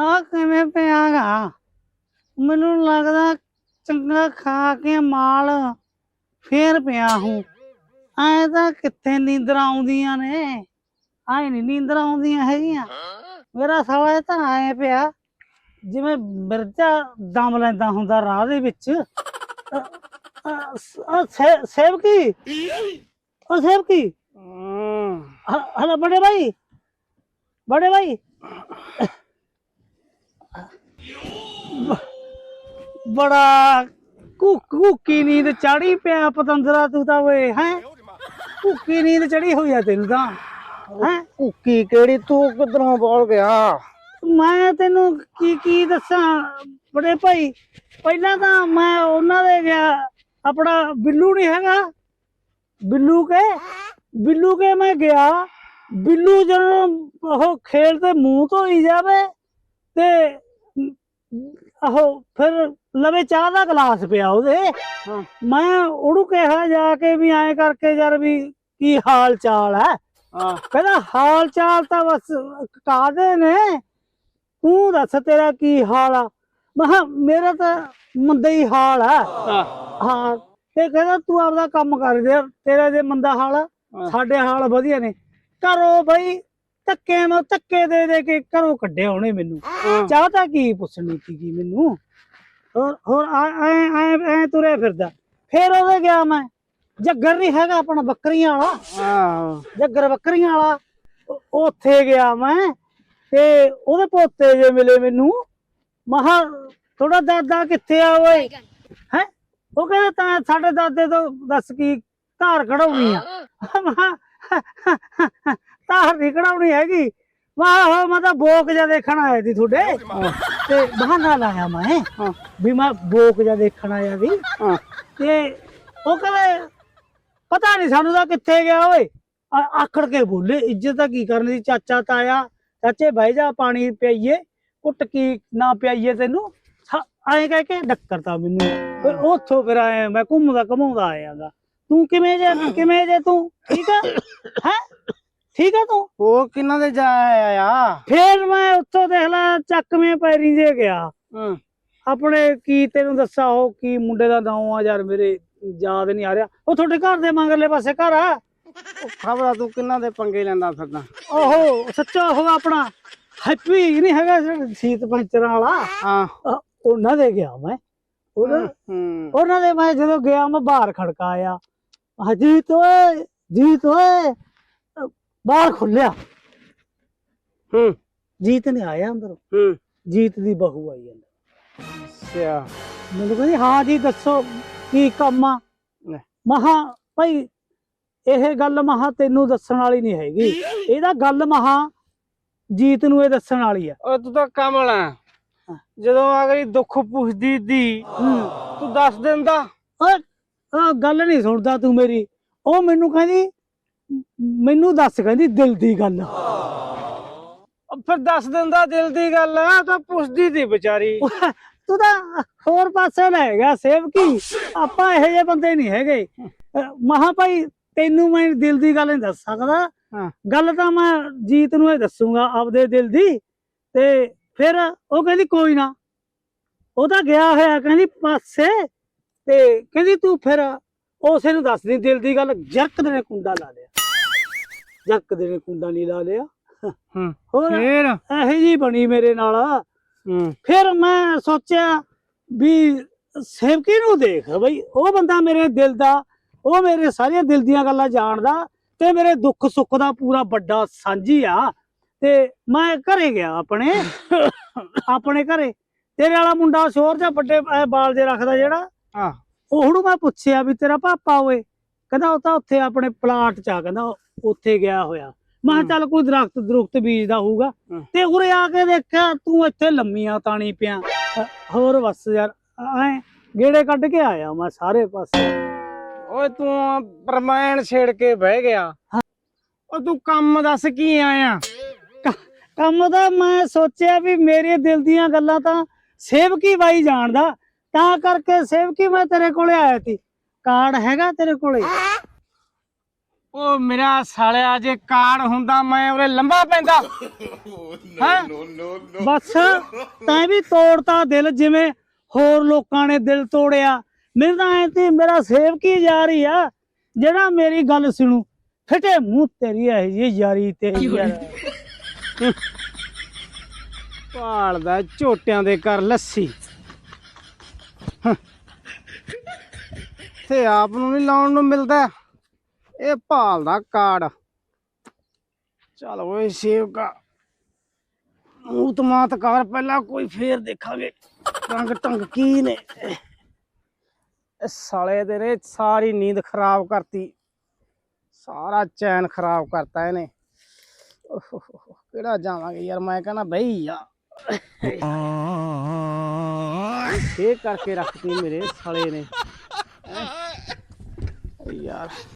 ਆ ਕਿਵੇਂ ਪਿਆਗਾ ਮੈਨੂੰ ਲੱਗਦਾ ਚੰਗਾ ਖਾ ਕੇ ਮਾਲ ਫੇਰ ਪਿਆ ਹੂੰ। ਐ ਤਾਂ ਕਿੱਥੇ ਨੀਂਦਰਾਂ ਆਉਂਦੀਆਂ ਨੇ? ਆਏ ਨਹੀਂ ਨੀਂਦਰਾਂ ਆਉਂਦੀਆਂ ਹੈਗੀਆਂ। ਮੇਰਾ ਸਾਲਾ ਤਾਂ ਆਏ ਪਿਆ ਜਿਵੇਂ ਮਿਰਜ਼ਾ ਦਮ ਲੈਂਦਾ ਹੁੰਦਾ ਰਾਹ ਦੇ ਵਿੱਚ। ਅ- ਅ- ਸ- ਅ, ਸੇ- ਸੇਵਕੀ ਉਹ ਸੇਵਕੀ ਹ- ਹਲੋ ਬੜੇ ਭਾਈ ਬੜੇ ਭਾਈ ਬੜਾ ਕੁੱਕੀ ਨੀਂਦ ਚੜੀ ਪਿਆ ਪਤੰਦਰਾ ਤੂੰ ਤਾਂ ਓਏ ਹੈ? ਕੁੱਕੀ ਨੀਂਦ ਚੜੀ ਹੋਈ ਆ ਤੈਨੂੰ ਤਾਂ ਹੈ? ਕੁੱਕੀ ਕਿਹੜੀ? ਤੂੰ ਕਿਧਰੋਂ ਬੋਲ ਗਿਆ? ਮੈਂ ਤੈਨੂੰ ਕੀ ਕੀ ਦੱਸਾਂ? ਬੜੇ ਭਾਈ ਪਹਿਲਾਂ ਤਾਂ ਮੈਂ ਉਹਨਾਂ ਦੇ ਗਿਆ ਆਪਣਾ ਬਿੱਲੂ ਨਹੀਂ ਹੈਗਾ। ਬਿੱਲੂ ਕੇ? ਬਿੱਲੂ ਕੇ ਮੈਂ ਗਿਆ। ਬਿੱਲੂ ਜਦੋਂ ਉਹ ਖੇਲ ਤੇ ਮੂੰਹ ਧੋਈ ਜਾਵੇ ਤੇ ਉਹ ਫਿਰ ਲਵੇ ਚਾਹ ਦਾ ਗਲਾਸ ਪਿਆ ਉਹਦੇ। ਮੈਂ ਉਹਨੂੰ ਕਿਹਾ ਜਾ ਕੇ ਵੀ ਐਂ ਕਰਕੇ ਯਾਰ ਵੀ ਕੀ ਹਾਲ ਚਾਲ ਹੈ। ਕਹਿੰਦਾ ਹਾਲ ਚਾਲ ਤਾਂ ਬਸ ਕਾਦੇ ਨੇ? ਤੂੰ ਦੱਸ ਤੇਰਾ ਕੀ ਹਾਲ ਆ? ਮੈਂ ਕਿਹਾ ਮੇਰਾ ਤਾਂ ਮੰਦਾ ਹੀ ਹਾਲ ਆ ਹਾਂ। ਤੇ ਕਹਿੰਦਾ ਤੂੰ ਆਪਦਾ ਕੰਮ ਕਰ ਦੇ ਤੇਰਾ ਜੇ ਮੰਦਾ ਹਾਲ। ਸਾਡੇ ਹਾਲ ਵਧੀਆ ਨੇ। ਘਰੋਂ ਬਈ ਧੱਕੇ ਮੈਂ ਧੱਕੇ ਦੇ ਦੇ ਕੇ ਘਰੋਂ ਕੱਢਿਆ ਉਹਨੇ ਮੈਨੂੰ। ਚਾਹ ਤਾਂ ਕੀ ਪੁੱਛਣੀ ਸੀਗੀ ਮੈਨੂੰ? ਹੋਰ ਹੋਰ ਐ ਐ ਐ ਤੁਰੇ ਫਿਰਦਾ। ਫੇਰ ਉਹਦੇ ਗਿਆ ਮੈਂ। ਜੱਗਰ ਨਹੀਂ ਹੈਗਾ ਆਪਣਾ ਬੱਕਰੀਆਂ ਵਾਲਾ। ਜੱਗਰ ਬੱਕਰੀਆਂ ਵਾਲਾ। ਉੱਥੇ ਗਿਆ ਮੈਂ ਤੇ ਉਹਦੇ ਪੋਤੇ ਜੇ ਮਿਲੇ ਮੈਨੂੰ। ਮਹਾ ਥੋੜਾ ਦਾਦਾ ਕਿੱਥੇ ਆ ਓਏ? ਹੈ? ਉਹ ਕਹਿੰਦਾ ਤਾਂ ਸਾਡੇ ਦਾਦੇ ਤੋਂ ਦੱਸ ਕੀ ਧਾਰ ਕਢਾਉਣੀ ਆ। ਮਹਾ ਧਾਰ ਨਹੀਂ ਕਢਾਉਣੀ ਹੈਗੀ। ਵਾਹ ਹੋ ਮੈਂ ਤਾਂ ਬੋਕ ਜਾ ਦੇਖਣ ਆਇਆ ਸੀ ਤੁਹਾਡੇ। ਤੇ ਬਹਾਨਾ ਲਾਇਆ ਮੈਂ। ਹਾਂ। ਵੀ ਮੈਂ ਬੋਕ ਜਾ ਦੇਖਣ ਆਇਆ ਹਾਂ। ਤੇ ਉਹ ਕਹਿੰਦੇ ਪਤਾ ਨਹੀਂ ਸਾਨੂੰ ਤਾਂ ਕਿੱਥੇ ਗਿਆ ਓਏ। ਆਖੜ ਕੇ ਬੋਲੇ ਇੱਜ਼ਤ ਤਾਂ ਕੀ ਕਰਨੀ ਸੀ? ਚਾਚਾ ਤਾਇਆ ਚਾਚੇ ਭਾਈ ਜਾ ਪਾਣੀ ਪਿਆਈਏ ਕੁੱਟ ਕੀ ਨਾ ਪਿਆਈਏ ਤੈਨੂੰ? ਐਂ ਕਹਿ ਕੇ ਡੱਕਰਤਾ ਮੈਨੂੰ। ਫਿਰ ਉੱਥੋਂ ਫਿਰ ਆਇਆ ਮੈਂ ਘੁੰਮਦਾ ਘਮਾਉਂਦਾ ਆਇਆਗਾ। ਤੂੰ ਕਿਵੇਂ ਜੇ ਕਿਵੇਂ ਜੇ ਤੂੰ? ਠੀਕ ਆ? ਹੈ? ਠੀਕ ਆ ਤੂੰ? ਉਹ ਕਿੰਨਾ ਦੇ ਜਾ ਆਇਆ ਆ? ਫੇਰ ਮੈਂ ਉੱਥੋਂ ਦੇਖ ਲਾ ਚੱਕਵੇਂ ਪੈਰੀ ਜੇ ਗਿਆ। ਹੂੰ। ਆਪਣੇ ਕੀ ਤੈਨੂੰ ਦੱਸਾਂ ਉਹ ਕੀ ਮੁੰਡੇ ਦਾ ਨਾਮ ਆ ਯਾਰ ਮੇਰੇ ਯਾਦ ਨਹੀਂ ਆ ਰਿਹਾ। ਉਹ ਤੁਹਾਡੇ ਘਰ ਦੇ ਮਗਰਲੇ ਪਾਸੇ ਘਰ ਆ? ਖਬਰਾ ਤੂੰ ਕਿੰਨਾ ਦੇ ਪੰਗੇ ਲੈਂਦਾ ਫਿਰਦਾ? ਓਹੋ ਸੱਚਾ ਉਹ ਆਪਣਾ ਹੈਪੀ ਨਹੀਂ ਹੈਗਾ ਸੀਤ ਪੰਚਰ ਵਾਲਾ। ਹਾਂ। ਉਹਨਾਂ ਦੇ ਗਿਆ ਮੈਂ। ਉਹਨਾਂ ਦੇ ਮੈਂ ਜਦੋਂ ਗਿਆ ਮੈਂ ਬਾਹਰ ਖੜਕਾਇਆ ਹਜੀਤ ਓਏ ਜੀਤ ਓਏ। ਬਾਹਰ ਖੁੱਲਿਆ। ਹੂੰ। ਜੀਤ ਨੇ ਆਇਆ ਅੰਦਰ। ਹੂੰ। ਜੀਤ ਦੀ ਬਹੂ ਆਈ ਅੰਦਰ। ਸਿਆ ਮੈਨੂੰ ਕਹਿੰਦੀ ਹਾਂ ਜੀ ਦੱਸੋ ਕੀ ਕੰਮ ਆ? ਲੈ। ਮਹਾ ਭਾਈ ਇਹ ਗੱਲ ਮਹਾ ਤੈਨੂੰ ਦੱਸਣ ਵਾਲੀ ਨਹੀਂ ਹੈਗੀ। ਇਹਦਾ ਗੱਲ ਮਹਾ ਜੀਤ ਨੂੰ ਇਹ ਦੱਸਣ ਵਾਲੀ ਆ। ਓਏ ਤੂੰ ਤਾਂ ਕਮਲ ਆ। ਜਦੋਂ ਅਗਲੀ ਦੁੱਖ ਪੁੱਛਦੀ ਦੀ ਤੂੰ ਦੱਸ ਦਿੰਦਾ। ਓਏ ਉਹ ਗੱਲ ਨਹੀਂ ਸੁਣਦਾ ਤੂੰ ਮੇਰੀ। ਉਹ ਮੈਨੂੰ ਕਹਿੰਦੀ ਮੈਨੂੰ ਦੱਸ ਕਹਿੰਦੀ ਦਿਲ ਦੀ ਗੱਲ। ਫਿਰ ਦੱਸ ਦਿੰਦਾ ਦਿਲ ਦੀ ਗੱਲ ਆ ਤਾਂ ਪੁੱਛਦੀ ਦੀ ਵਿਚਾਰੀ। ਤੂੰ ਤਾਂ ਹੋਰ ਪਾਸੇ ਲੈ ਗਿਆ ਸੇਵਕੀ। ਆਪਾਂ ਇਹੋ ਜਿਹੇ ਬੰਦੇ ਨਹੀਂ ਹੈਗੇ। ਮਹਾ ਭਾਈ ਤੈਨੂੰ ਮੈਂ ਦਿਲ ਦੀ ਗੱਲ ਨਹੀਂ ਦੱਸ ਸਕਦਾ। ਗੱਲ ਤਾਂ ਮੈਂ ਜੀਤ ਨੂੰ ਇਹ ਦੱਸੂਗਾ ਆਪਦੇ ਦਿਲ ਦੀ। ਤੇ ਫਿਰ ਉਹ ਕਹਿੰਦੀ ਕੋਈ ਨਾ। ਉਹ ਤਾਂ ਗਿਆ ਹੋਇਆ ਕਹਿੰਦੀ ਪਾਸੇ। ਤੇ ਕਹਿੰਦੀ ਤੂੰ ਫਿਰ ਉਸੇ ਨੂੰ ਦੱਸਦੀ ਦਿਲ ਦੀ ਗੱਲ ਜਰਕ ਨੇ ਕੁੰਡਾ ਲਾ ਲਿਆ। ਜਰਕ ਦੇ ਨੇ ਕੁੰਡਾ ਨਹੀਂ ਲਾ ਲਿਆ। ਹੂੰ ਹੋਰ ਫੇਰ? ਇਹੋ ਜੀ ਬਣੀ ਮੇਰੇ ਨਾਲ। ਹੂੰ। ਫਿਰ ਮੈਂ ਸੋਚਿਆ ਵੀ ਸੇਵਕੀ ਨੂੰ ਦੇਖ ਬਈ ਉਹ ਬੰਦਾ ਮੇਰੇ ਦਿਲ ਦਾ ਉਹ ਮੇਰੇ ਸਾਰੀਆਂ ਦਿਲ ਦੀਆਂ ਗੱਲਾਂ ਜਾਣਦਾ ਤੇ ਮੇਰੇ ਦੁੱਖ ਸੁੱਖ ਦਾ ਪੂਰਾ ਵੱਡਾ ਸਾਂਝੀ ਆ। ਤੇ ਮੈਂ ਘਰੇ ਗਿਆ ਆਪਣੇ ਆਪਣੇ ਘਰੇ। ਤੇਰੇ ਵਾਲਾ ਮੁੰਡਾ ਸ਼ੋਰ ਜਾਂ ਵੱਡੇ ਬਾਲ ਜੇ ਰੱਖਦਾ ਜਿਹੜਾ। ਆ ਉਹਨੂੰ ਮੈਂ ਪੁੱਛਿਆ ਵੀ ਤੇਰਾ ਪਾਪਾ ਓਏ? ਕਹਿੰਦਾ ਉਹ ਤਾਂ ਉੱਥੇ ਆਪਣੇ ਪਲਾਟ ਚ ਆ ਕਹਿੰਦਾ ਉੱਥੇ ਗਿਆ ਹੋਇਆ। ਮੈਂ ਕਿਹਾ। ਚੱਲ ਕੋਈ ਦਰਖਤ ਦਰੁਖਤ ਬੀਜਦਾ ਹੋਊਗਾ। ਤੇ ਉਰੇ ਆ ਕੇ ਦੇਖਿਆ ਤੂੰ ਇੱਥੇ ਲੰਮੀਆਂ ਤਾਣੀ ਪਿਆ। ਹੋਰ ਬਸ ਯਾਰ ਐ ਗੇੜੇ ਕੱਢ ਕੇ ਆਇਆ ਮੈਂ ਸਾਰੇ ਪਾਸੇ। ਓਏ ਤੂੰ ਪਰਮਾਇਣ ਛੇੜ ਕੇ ਬਹਿ ਗਿਆ। ਓ ਤੂੰ ਕੰਮ ਦੱਸ ਕੀ ਆਇਆ? ਕੰਮ ਦਾ ਮੈਂ ਸੋਚਿਆ ਵੀ ਮੇਰੇ ਦਿਲ ਦੀਆਂ ਗੱਲਾਂ ਤਾਂ ਸੇਵਕੀ ਬਾਈ ਜਾਣਦਾ। ਤਾਂ ਕਰਕੇ ਸੇਵਕੀ ਮੈਂ ਤੇਰੇ ਕੋਲੇ ਆਇਆ ਸੀ। ਕਾਰਡ ਹੈਗਾ ਤੇਰੇ ਕੋਲੇ? ਉਹ ਮੇਰਾ ਸਾਲਿਆ ਜੇ ਕਾਰਡ ਹੁੰਦਾ ਮੈਂ ਉਰੇ ਲੰਬਾ ਪੈਂਦਾ। ਹਾਂ? ਬਸ ਤੈਂ ਵੀ ਤੋੜਤਾ ਦਿਲ ਜਿਵੇਂ ਹੋਰ ਲੋਕਾਂ ਨੇ ਦਿਲ ਤੋੜਿਆ। ਮੇਰੇ ਤਾਂ ਐ ਤੇ ਮੇਰਾ ਸੇਵਕ ਹੀ ਯਾਰੀ ਆ? ਜਿਹੜਾ ਮੇਰੀ ਗੱਲ ਸੁਣੂ ਫਟੇ ਮੂੰਹ ਤੇਰੀ ਐ ਜੀ ਯਾਰੀ ਤੇਰੀ ਯਾਰ ਭਾਲਦਾ ਝੋਟਿਆਂ ਦੇ ਘਰ ਲੱਸੀ। ਹੰ। ਆਪ ਨੂੰ ਨਹੀਂ ਲਾਉਣ ਨੂੰ ਮਿਲਦਾ। ਇਹ ਭਾਲ ਦਾ ਕਾਰਡ। ਚਲ ਓਏ ਸੇਵਕਾ। ਮੂੰਹ ਕਰ, ਪਹਿਲਾਂ ਕੋਈ ਫੇਰ ਦੇਖਾਂਗੇ। ਰੰਗ ਟੰਗ ਕੀ ਨੇ। ਇਹ ਸਾਲੇ ਦੇ ਨੇ ਸਾਰੀ ਨੀਂਦ ਖਰਾਬ ਕਰਤੀ। ਸਾਰਾ ਚੈਨ ਖਰਾਬ ਕਰਤਾ ਇਹਨੇ। ਓਹ ਕਿਹੜਾ ਜਾਵਾਂਗੇ ਯਾਰ? ਮੈਂ ਕਹਿੰਦਾ ਬਈ ਆ। ਇਹ ਕਰਕੇ ਰੱਖਤੀ ਮੇਰੇ ਸਾਲੇ ਨੇ। ਹੈਂ। ਯਾਰ